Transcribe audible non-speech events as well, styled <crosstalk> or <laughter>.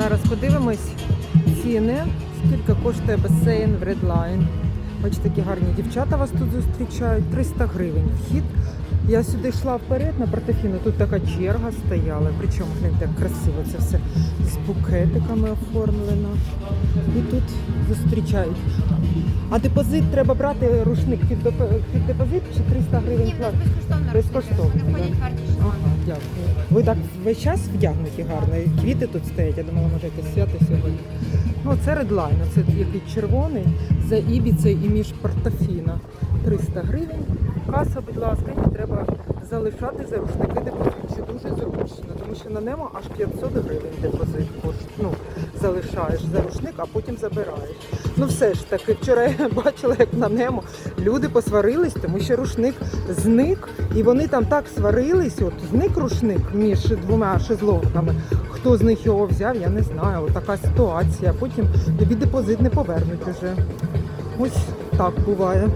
Зараз подивимось ціни, скільки коштує басейн в Redline. Бачите, такі гарні дівчата вас тут зустрічають. 300 гривень вхід. Я сюди йшла вперед на Портофіно, тут така черга стояла. Причому гляньте, як красиво це все з букетиками оформлено. І тут зустрічають. А депозит треба брати рушник під, депозит чи 300 гривень Ні, в безкоштовно. Безкоштовно, Не входять да. Ага, дякую. Ви так весь час вдягнуті гарно. і Квіти тут стоять. Я думала, може якесь свято сьогодні. Ну, це редлайн, це який червоний за Ібіцею і між Портофіно. 300 гривень. Каса, будь ласка, і треба залишати за рушники депозит. Що дуже зручно, що на ньому аж 500 гривень депозит. Ну, залишаєш за рушник, а потім забираєш. Ну все ж таки, вчора я <laughs> бачила, як на немо люди посварились, тому що рушник зник, і вони там так сварились. От зник рушник між двома шезлонгами. Хто з них його взяв, я не знаю. От така ситуація. Потім тобі депозит не повернуть уже. Ось так буває.